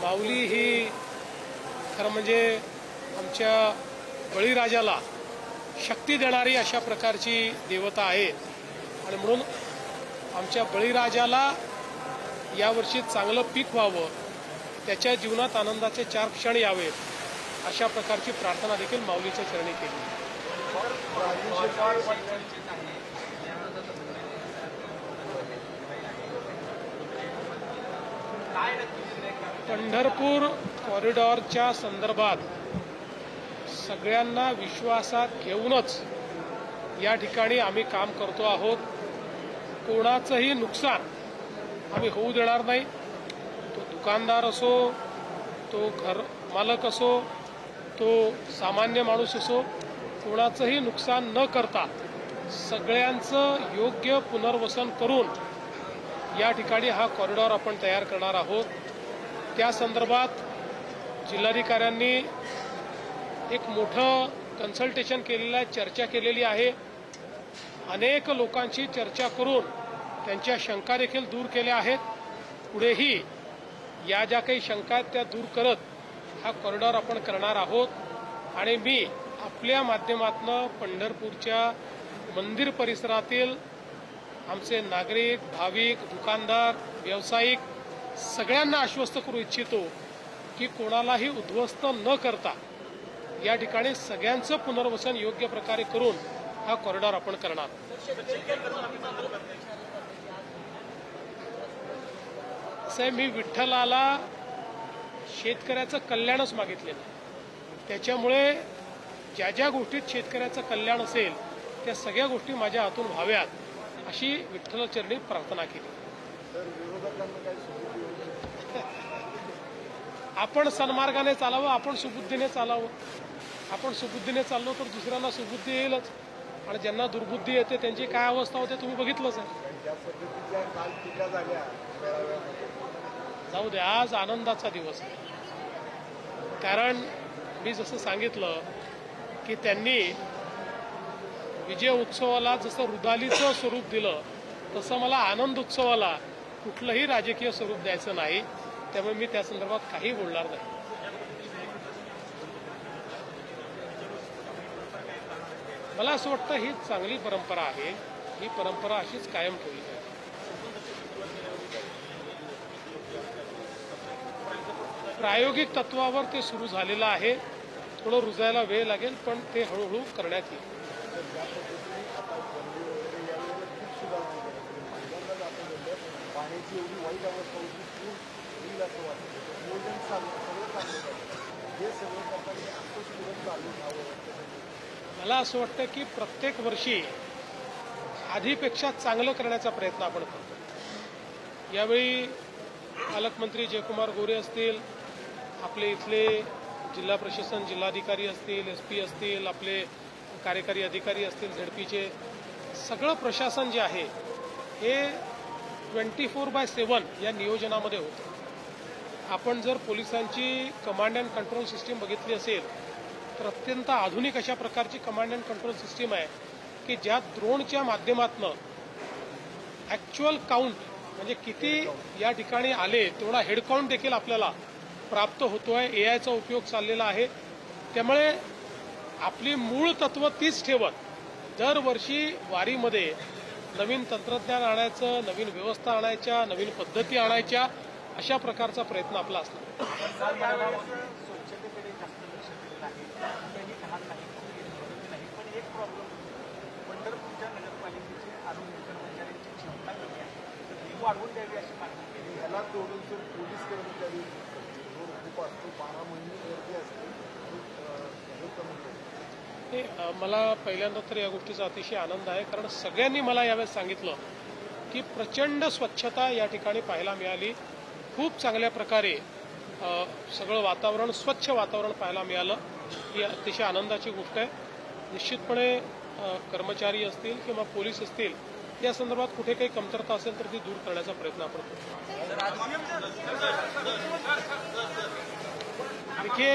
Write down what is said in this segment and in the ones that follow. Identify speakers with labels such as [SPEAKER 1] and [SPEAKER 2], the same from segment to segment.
[SPEAKER 1] माऊली ही खरं म्हणजे आमच्या बळीराजाला शक्ती देणारी अशा प्रकारची देवता आहे. आणि म्हणून आमच्या बळीराजाला यावर्षी चांगलं पीक व्हावं त्याच्या जीवनात आनंदाचे चार क्षण यावेत अशा प्रकारची प्रार्थना देखील माऊलीच्या चरणी केली. पंढरपूर कॉरिडॉरच्या संदर्भात सगळ्यांना विश्वासात घेऊनच या ठिकाणी आम्ही काम करतो आहोत. कोणाचंही नुकसान आम्ही होऊ देणार नाही. तो दुकानदार असो तो घर मालक असो तो सामान्य माणूस असो कोणाचंही नुकसान न करता सगळ्यांचं योग्य पुनर्वसन करून या ठिकाणी हा कॉरिडॉर आपण तयार करणार आहोत. त्या संदर्भात जिल्हाधिकाऱ्यांनी एक मोठं कन्सल्टेशन केलेलं आहे चर्चा केलेली आहे. अनेक लोकांशी चर्चा करून त्यांच्या शंका देखील दूर केल्या आहेत. पुढेही या ज्या काही शंका आहेत त्या दूर करत हा कॉरिडॉर आपण करणार आहोत. आणि मी आपल्या माध्यमातनं पंढरपूरच्या मंदिर परिसरातील आमचे नागरिक भाविक दुकानदार व्यावसायिक सगळ्यांना आश्वस्त करू इच्छितो की कोणालाही उद्ध्वस्त न करता या ठिकाणी सगळ्यांचं पुनर्वसन योग्य प्रकारे करून हा कॉरिडॉर आपण करणार. साहेब मी विठ्ठलाला शेतकऱ्याचं कल्याणच मागितलेलं त्याच्यामुळे ज्या ज्या गोष्टीत शेतकऱ्याचं कल्याण असेल त्या सगळ्या गोष्टी माझ्या हातून व्हाव्यात अशी विठ्ठलचरणी प्रार्थना केली
[SPEAKER 2] तर विरोधकांना काही सुविधा
[SPEAKER 1] आपण सन्मार्गाने चालावं आपण सुबुद्धीने चालावं. आपण सुबुद्धीने चाललो तर दुसऱ्यांना सुबुद्धी येईलच. आणि ज्यांना दुर्बुद्धी येते त्यांची काय अवस्था होते तुम्ही बघितलंच आहे. जाऊ दे आज आनंदाचा दिवस आहे. कारण मी जसं सांगितलं की त्यांनी विजय उत्सवाला जसं रुदालीचं स्वरूप दिलं तसं मला आनंद उत्सवाला कुठलंही राजकीय स्वरूप द्यायचं नाही. त्यामुळे मी त्या संदर्भात काही बोलणार नाही. मला असं वाटतं ही चांगली परंपरा आहे. ही परंपरा अशीच कायम ठेवली पाहिजे. प्रायोगिक तत्वावर ते सुरू झालेलं आहे. थोडं रुजायला वेळ लागेल पण ते हळूहळू करण्यात येईल.
[SPEAKER 2] पाण्याची एवढी वाईट अवस्था होती. पूर होईल असं वाटतं. नियोजन चालू सगळं चांगलं हे सगळं करताना असंच पुढं चालू व्हावं
[SPEAKER 1] मला असं वाटतं की प्रत्येक वर्षी आधीपेक्षा चांगलं करण्याचा प्रयत्न आपण करतो. यावेळी पालकमंत्री जयकुमार गोरे असतील आपले इथले जिल्हा प्रशासन जिल्हाधिकारी असतील एस पी असतील आपले कार्यकारी अधिकारी असतील झेडपीचे सगळं प्रशासन जे आहे हे ट्वेंटी फोर बाय सेवन या नियोजनामध्ये होतं. आपण जर पोलिसांची कमांड अँड कंट्रोल सिस्टीम बघितली असेल तर अत्यंत आधुनिक अशा प्रकारची कमांड अँड कंट्रोल सिस्टीम आहे की ज्या द्रोणच्या माध्यमातनं ॲक्च्युअल काउंट म्हणजे किती या ठिकाणी आले तेवढा हेडकाउंट देखील आपल्याला प्राप्त होतोय. ए आयचा उपयोग चाललेला आहे. त्यामुळे आपली मूळ तत्व तीच ठेवत दरवर्षी वारीमध्ये नवीन तंत्रज्ञान आणायचं नवीन व्यवस्था आणायच्या नवीन पद्धती आणायच्या अशा प्रकारचा प्रयत्न आपला
[SPEAKER 2] असतो.
[SPEAKER 1] मला पहिल्यांदा तर या गोष्टीचा अतिशय आनंद आहे कारण सगळ्यांनी मला यावेळेस सांगितलं की प्रचंड स्वच्छता या ठिकाणी पाहायला मिळाली. खूप चांगल्या प्रकारे सगळं वातावरण स्वच्छ वातावरण पाहायला मिळालं. ही अतिशय आनंदाची गोष्ट आहे. निश्चितपणे कर्मचारी असतील किंवा पोलीस असतील या संदर्भात कुठे काही कमतरता असेल तर ती दूर करण्याचा प्रयत्न आपण करतो देखिए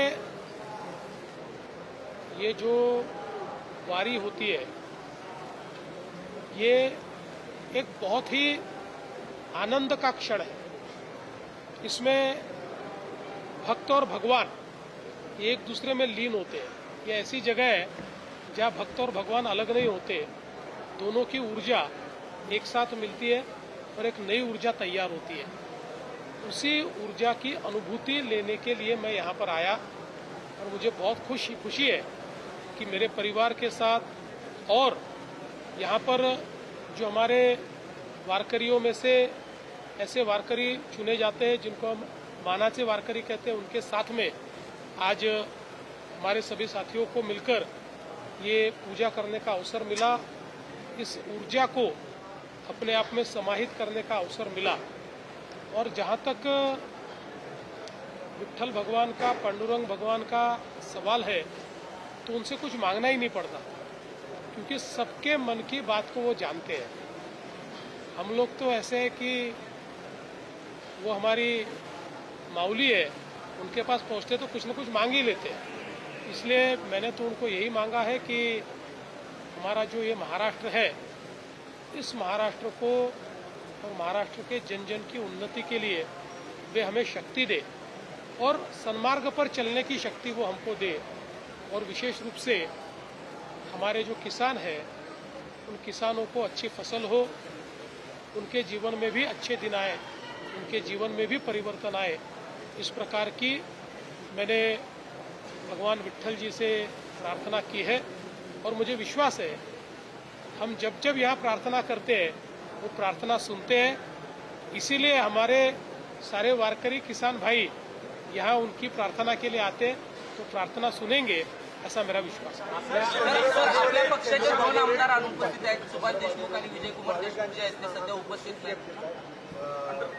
[SPEAKER 1] ये जो वारी होती है ये एक बहुत ही आनंद का क्षण है इसमें भक्त और भगवान एक दूसरे में लीन होते हैं। ये ऐसी जगह है जहाँ भक्त और भगवान अलग नहीं होते। दोनों की ऊर्जा एक साथ मिलती है और एक नई ऊर्जा तैयार होती है। उसी ऊर्जा की अनुभूति लेने के लिए मैं यहाँ पर आया और मुझे बहुत खुशी खुशी है कि मेरे परिवार के साथ और यहाँ पर जो हमारे वारकरियों में से ऐसे वारकरी चुने जाते हैं जिनको हम मानाचे वारकरी कहते हैं। उनके साथ में आज हमारे सभी साथियों को मिलकर ये पूजा करने का अवसर मिला। इस ऊर्जा को अपने आप में समाहित करने का अवसर मिला। और जहाँ तक विठल भगवान का, पांडुरंग भगवान का सवाल है तो उनसे कुछ मांगना ही नहीं पड़ता, क्योंकि सबके मन की बात को वो जानते हैं। हम लोग तो ऐसे हैं कि वो हमारी माऊली है, उनके पास पहुँचते तो कुछ ना कुछ मांग ही लेते। हैं इसलिए मैंने तो उनको यही मांगा है कि हमारा जो ये महाराष्ट्र है, इस महाराष्ट्र को और महाराष्ट्र के जन जन की उन्नति के लिए वे हमें शक्ति दे और सन्मार्ग पर चलने की शक्ति वो हमको दे और विशेष रूप से हमारे जो किसान हैं, उन किसानों को अच्छी फ़सल हो, उनके जीवन में भी अच्छे दिन आए। उनके जीवन में भी परिवर्तन आए। इस प्रकार की मैंने भगवान विट्ठल जी से प्रार्थना की है और मुझे विश्वास है, हम जब जब यहाँ प्रार्थना करते हैं, वो प्रार्थना सुनते हैं। इसीलिए हमारे सारे वारकरी किसान भाई यहाँ उनकी प्रार्थना के लिए आते हैं तो प्रार्थना सुनेंगे, ऐसा मेरा विश्वास है।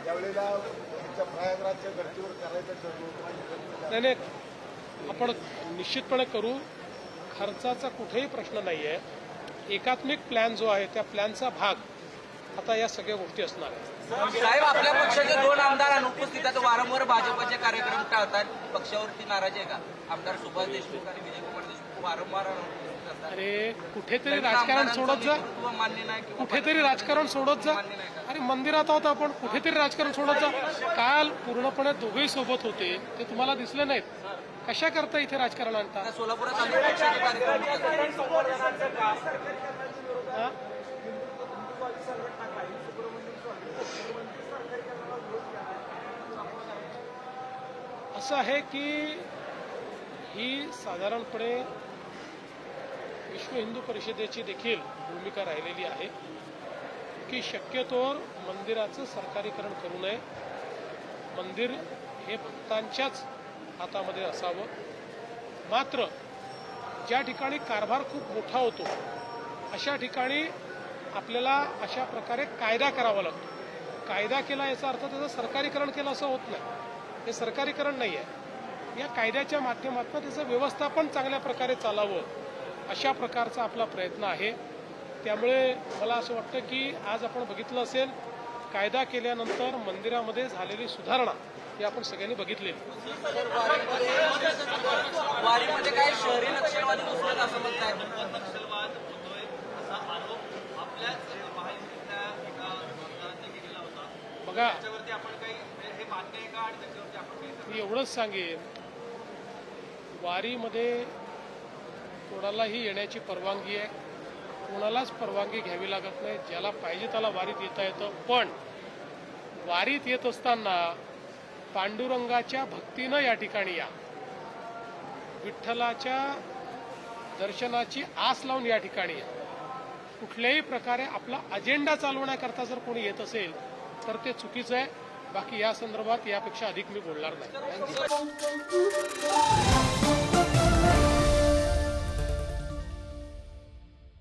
[SPEAKER 2] त्यावेळेला प्रयागराजच्या करायचं
[SPEAKER 1] नाही नाही. आपण निश्चितपणे करू. खर्चाचा कुठेही प्रश्न नाही आहे एकात्मिक प्लॅन जो आहे त्या प्लॅनचा भाग आता या सगळ्या गोष्टी असणार आहेत.
[SPEAKER 3] साहेब आपल्या पक्षाचे दोन आमदार अनुपस्थित आहेत. वारंवार भाजपचे कार्यक्रम टाळतात. पक्षावरती नाराज आहे का? आमदार सुभाष देशमुख आणि विजयकुमार देशमुख वारंवार अनुपस्थित
[SPEAKER 1] अरे कुठेतरी राजकारण सोडत जा. कुठेतरी राजकारण सोडत जा. अरे मंदिरात आहोत आपण. कुठेतरी राजकारण सोडत जा. काल पूर्णपणे दोघेही सोबत होते. ते तुम्हाला दिसले नाहीत. कशा करता इथे राजकारण आणता?
[SPEAKER 3] सोलापुरात?
[SPEAKER 1] असं आहे की ही साधारणपणे विश्व हिंदू परिषदेची देखील भूमिका राहिलेली आहे की शक्यतोवर मंदिराचं सरकारीकरण करू नये. मंदिर हे भक्तांच्याच हातामध्ये असावं. मात्र ज्या ठिकाणी कारभार खूप मोठा होतो अशा ठिकाणी आपल्याला अशा प्रकारे कायदा करावा लागतो. कायदा केला याचा अर्थ त्याचं सरकारीकरण केलं असं होत नाही. हे सरकारीकरण नाही आहे या कायद्याच्या माध्यमातून त्याचं व्यवस्थापन चांगल्या प्रकारे चालावं. अशा प्रकारचा आपला प्रयत्न आहे. त्यामुळे मला असं वाटतं की आज आपण बघितलं असेल कायदा केल्यानंतर मंदिरामध्ये झालेली सुधारणा ही आपण सगळ्यांनी बघितलेली.
[SPEAKER 3] वारीमध्ये काय शहरी नक्षलवादी घुसलेत असं म्हणताय?
[SPEAKER 4] नक्षलवाद होतोय असा आरोप आपल्याच महायुतीतल्या एका मतदारांनी केलेला होता
[SPEAKER 1] बघा मी एवढंच सांगेन. वारीमध्ये कोणालाही येण्याची परवानगी आहे. कोणालाच परवानगी घ्यावी लागत नाही. ज्याला पाहिजे त्याला वारीत येता येतं. पण वारीत येत असताना पांडुरंगाच्या भक्तीनं या ठिकाणी या. विठ्ठलाच्या दर्शनाची आस लावून या ठिकाणी या. कुठल्याही प्रकारे आपला अजेंडा चालवण्याकरता जर कोणी येत असेल तर ते चुकीचं आहे. बाकी या संदर्भात यापेक्षा अधिक मी बोलणार नाही.